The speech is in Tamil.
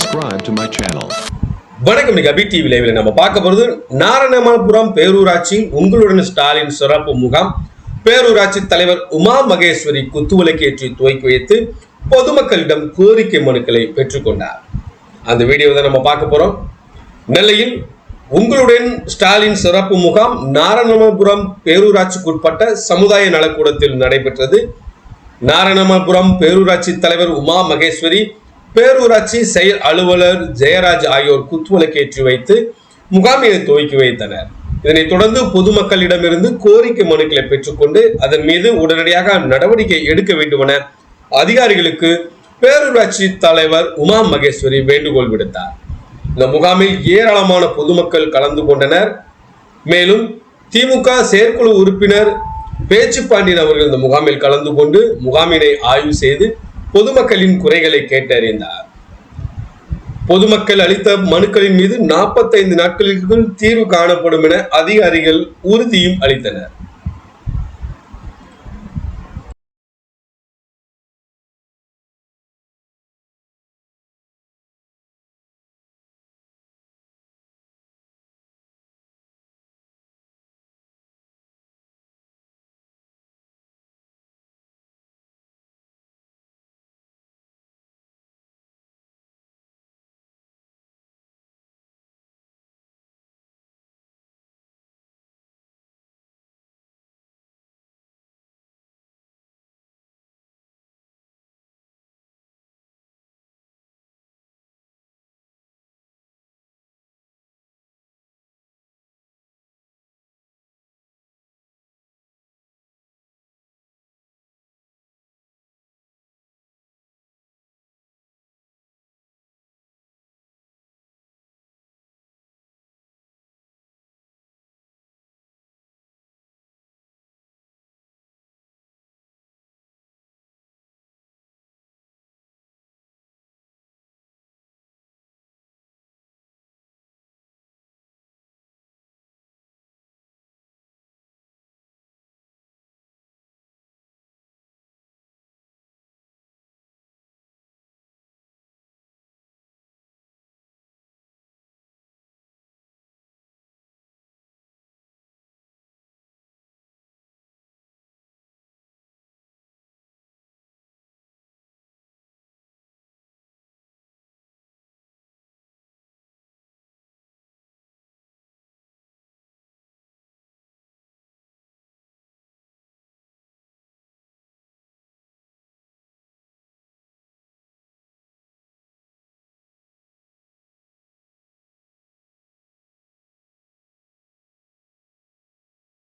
subscribe to my channel. வணக்கம் இன்னைக்கு அபி டிவி லைவ்ல நம்ம பார்க்க போறது நாரணமாபுரம் பேரூராட்சி உங்களுடன் ஸ்டாலின் சிறப்பு முகாம். பேரூராட்சி தலைவர் உமா மகேஸ்வரி குத்துவிளக்கேற்றி துவக்கி வைத்து பொதுமக்களிடம் கோரிக்கை மனுக்களை பெற்றுக்கொண்டார் அந்த வீடியோ தான் நம்ம பார்க்க போறோம். நெல்லையில் உங்களுடன் ஸ்டாலின் சிறப்பு முகாம் நாரணமாபுரம் பேரூராட்சிக்குட்பட்ட சமுதாய நலக்கூடத்தில் நடைபெற்றது. நாரணமபுரம் பேரூராட்சி தலைவர் உமா மகேஸ்வரி பேரூராட்சி செயல் அலுவலர் ஜெயராஜ் ஆகியோர் குத்துவிளக்கேற்றி வைத்து முகாமியை துவக்கி வைத்தனர். இதனைத் தொடர்ந்து பொதுமக்களிடமிருந்து கோரிக்கை மனுக்களை பெற்றுக்கொண்டு அதன் மீது உடனடியாக நடவடிக்கை எடுக்க வேண்டுமென அதிகாரிகளுக்கு பேரூராட்சி தலைவர் உமா மகேஸ்வரி வேண்டுகோள் விடுத்தார். இந்த முகாமில் ஏராளமான பொதுமக்கள் கலந்து கொண்டனர். மேலும் திமுக செயற்குழு உறுப்பினர் பேச்சுப்பாண்டியன் அவர்கள் இந்த முகாமில் கலந்து கொண்டு முகாமினை ஆய்வு செய்து பொதுமக்களின் குறைகளை கேட்டறிந்தார். பொதுமக்கள் அளித்த மனுக்களின் மீது நாற்பத்தைந்து நாட்களுக்குள் தீர்வு காணப்படும் என அதிகாரிகள் உறுதியும் அளித்தனர்.